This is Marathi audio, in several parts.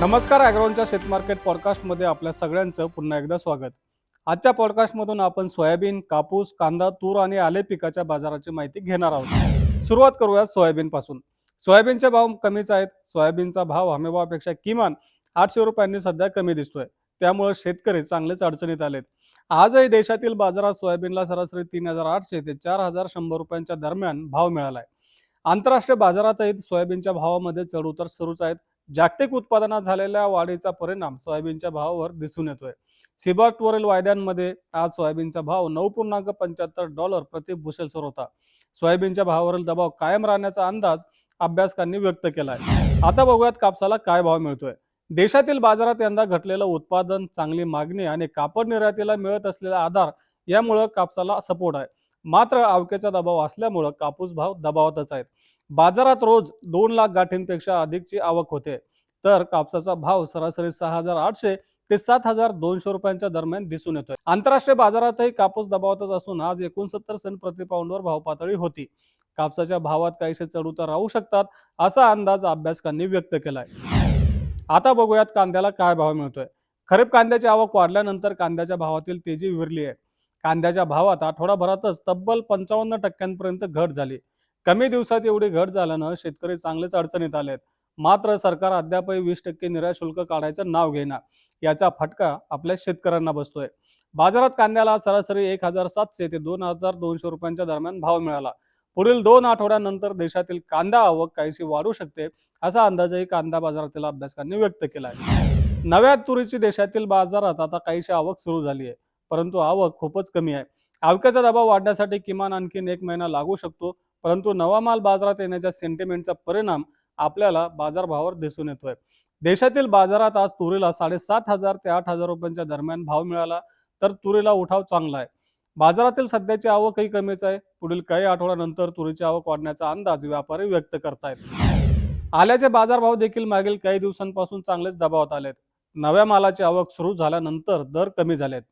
नमस्कार ॲग्रोनच्या शेतमार्केट पॉडकास्टमध्ये आपल्या सगळ्यांचं पुन्हा एकदा स्वागत. आजच्या पॉडकास्टमधून आपण सोयाबीन कापूस कांदा तूर आणि आले पिकाच्या बाजाराची माहिती घेणार आहोत. सुरुवात करूया सोयाबीनपासून. सोयाबीनचे भाव कमीच आहेत. सोयाबीनचा भाव हमीभावापेक्षा किमान आठशे रुपयांनी सध्या कमी दिसतोय. त्यामुळे शेतकरी चांगलेच अडचणीत आलेत. आजही देशातील बाजारात सोयाबीनला सरासरी तीन हजार आठशे ते चार हजार शंभर रुपयांच्या दरम्यान भाव मिळालाय. आंतरराष्ट्रीय बाजारातही सोयाबीनच्या भावामध्ये चढउतार सुरूच आहेत. जागतिक उत्पादनात झालेल्या वाढीचा परिणाम सोयाबीनच्या भावावर दिसून येतोय. सिबाटवरील वायद्यांमध्ये आज सोयाबीनचा भाव नऊ पूर्णांक पंच्याहत्तर डॉलर प्रति बुशेल्सवर होता. सोयाबीनच्या भावावरील दबाव कायम राहण्याचा अंदाज अभ्यासकांनी व्यक्त केला आहे आता बघूयात कापसाला काय भाव मिळतोय. देशातील बाजारात यंदा घटलेलं उत्पादन चांगली मागणी आणि कापड निर्यातीला मिळत असलेला आधार यामुळं कापसाला सपोर्ट आहे. मात्र आवकेचा दबाव असल्यामुळं कापूस भाव दबावातच आहेत. बाजारात रोज दोन लाख गाठींपेक्षा अधिकची आवक होते. तर कापसाचा भाव सरासरी सहा हजार आठशे ते सात हजार दोनशे रुपयांच्या दरम्यान दिसून येतोय. आंतरराष्ट्रीय बाजारातही कापूस दबावातच असून आज एकोणसत्तर सेंट प्रति पाऊंडवर भाव पातळी होती. कापसाच्या भावात काहीसे चढउतार राहू शकतात असा अंदाज अभ्यासकांनी व्यक्त केलाय. आता बघूयात कांद्याला काय भाव मिळतोय. खरीप कांद्याची आवक वाढल्यानंतर कांद्याच्या भावातील तेजी विरली आहे. कांद्याच्या भावात आठवडाभरातच तब्बल पंचावन्न टक्क्यांपर्यंत घट झाली. कमी दिवसात एवढी घट झाल्यानं शेतकरी चांगलेच अडचणीत आलेत. मात्र सरकार अद्यापही वीस टक्के निर्यात शुल्क काढायचं नाव घेईना. याचा फटका आपल्या शेतकऱ्यांना बसतोय. बाजारात कांद्याला सरासरी एक हजार सातशे ते दोन हजार दोनशे रुपयांच्या दरम्यान भाव मिळाला. पुढील दोन आठवड्यानंतर देशातील कांदा आवक काहीशी वाढू शकते असा अंदाजही कांदा बाजारातील अभ्यासकांनी व्यक्त केला आहे नव्या तुरीची देशातील बाजारात आता काहीशी आवक सुरू झाली आहे परंतु आवक खूपच कमी आहे. आवक्याचा दबाव वाढण्यासाठी किमान आणखीन एक महिना लागू शकतो परंतु नवा माल बाजारात येण्याच्या सेंटिमेंटचा परिणाम आपल्याला बाजारभावावर दिसून येतोय. देशातील बाजारात आज तुरीला साडेसात हजार ते आठ हजार रुपयांच्या दरम्यान भाव मिळाला तर तुरीला उठाव चांगला आहे. बाजारातील सध्याची आवकही कमीच आहे. पुढील काही आठवड्यानंतर तुरीची आवक वाढण्याचा अंदाज व्यापारी व्यक्त करतायत. आल्याचे बाजारभाव देखील मागील काही दिवसांपासून चांगलेच दबावात आलेत. नव्या मालाची आवक सुरू झाल्यानंतर दर कमी झालेत.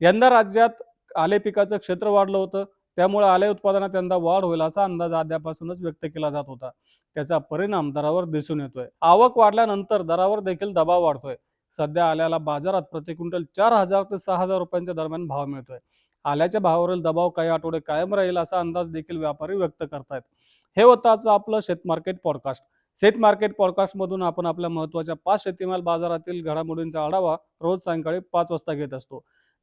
यंदा राज्यात आले पिकाचं क्षेत्र वाढलं होतं. त्यामुळे आले उत्पादनात यंदा वाढ होईल असा अंदाज आद्यापासूनच व्यक्त केला जात होता. त्याचा परिणाम दरावर दिसून येतोय. आवक वाढल्यानंतर दरावर देखील दबाव वाढतोय. सध्या आल्याला बाजारात प्रति क्विंटल चार हजार ते सहा हजार रुपयांच्या दरम्यान भाव मिळतोय. आल्याच्या भावावरील दबाव काही आठवडे कायम राहील असा अंदाज देखील व्यापारी व्यक्त करतायत. हे होतं आजचं आपलं शेतमार्केट पॉडकास्ट शेत मार्केट पॉडकास्टमधून आपण आपल्या महत्त्वाच्या पाच शेतीमाल बाजारातील घडामोडींचा आढावा रोज सायंकाळी पाच वाजता घेत असतो.